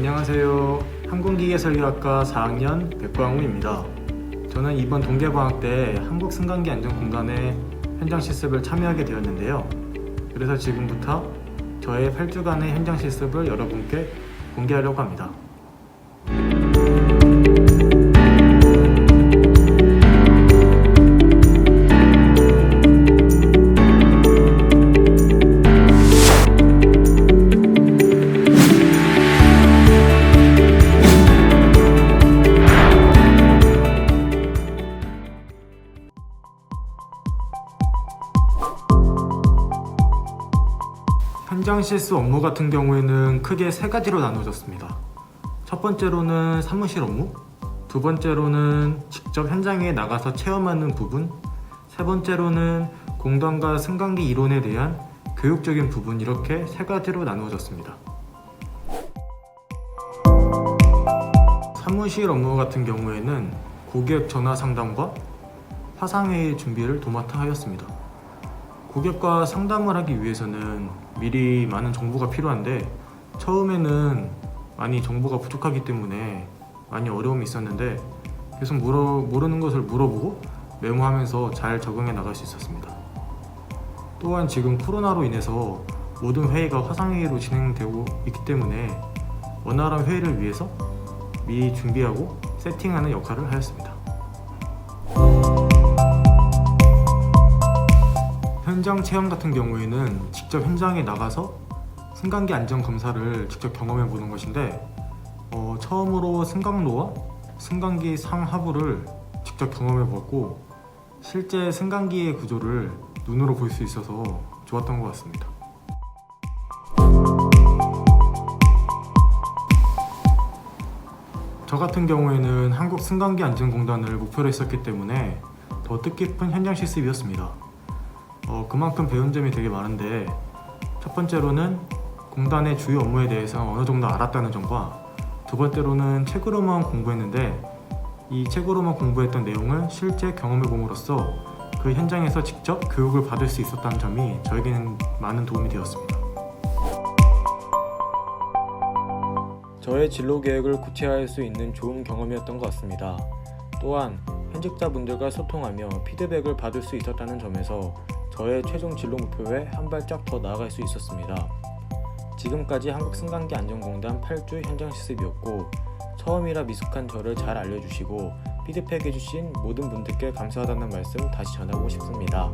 안녕하세요. 항공기계설계학과 4학년 백광우입니다. 저는 이번 동계방학 때 한국승강기안전공단의 현장 실습을 참여하게 되었는데요. 그래서 지금부터 저의 8주간의 현장 실습을 여러분께 공개하려고 합니다. 현장 실습 업무 같은 경우에는 크게 세 가지로 나누어졌습니다. 첫 번째로는 사무실 업무, 두 번째로는 직접 현장에 나가서 체험하는 부분, 세 번째로는 공단과 승강기 이론에 대한 교육적인 부분 이렇게 세 가지로 나누어졌습니다. 사무실 업무 같은 경우에는 고객 전화 상담과 화상회의 준비를 도맡아 하였습니다. 고객과 상담을 하기 위해서는 미리 많은 정보가 필요한데 처음에는 많이 정보가 부족하기 때문에 많이 어려움이 있었는데 계속 물어, 모르는 것을 물어보고 메모하면서 잘 적응해 나갈 수 있었습니다. 또한 지금 코로나로 인해서 모든 회의가 화상회의로 진행되고 있기 때문에 원활한 회의를 위해서 미리 준비하고 세팅하는 역할을 하였습니다. 현장 체험 같은 경우에는 직접 현장에 나가서 승강기 안전 검사를 직접 경험해 보는 것인데 어, 처음으로 승강로와 승강기 상하부를 직접 경험해 보았고 실제 승강기의 구조를 눈으로 볼 수 있어서 좋았던 것 같습니다. 저 같은 경우에는 한국 승강기 안전공단을 목표로 했었기 때문에 더 뜻깊은 현장 실습이었습니다. 어, 그만큼 배운 점이 되게 많은데 첫 번째로는 공단의 주요 업무에 대해서 어느 정도 알았다는 점과 두 번째로는 책으로만 공부했는데 이 책으로만 공부했던 내용을 실제 경험해 봄으로써 그 현장에서 직접 교육을 받을 수 있었다는 점이 저에게는 많은 도움이 되었습니다. 저의 진로 계획을 구체화할 수 있는 좋은 경험이었던 것 같습니다. 또한 현직자분들과 소통하며 피드백을 받을 수 있었다는 점에서 저의 최종 진로 목표에 한 발짝 더 나아갈 수 있었습니다. 지금까지 한국 승강기 안전공단 8주 현장 실습이었고 처음이라 미숙한 저를 잘 알려주시고 피드백해주신 모든 분들께 감사하다는 말씀 다시 전하고 싶습니다.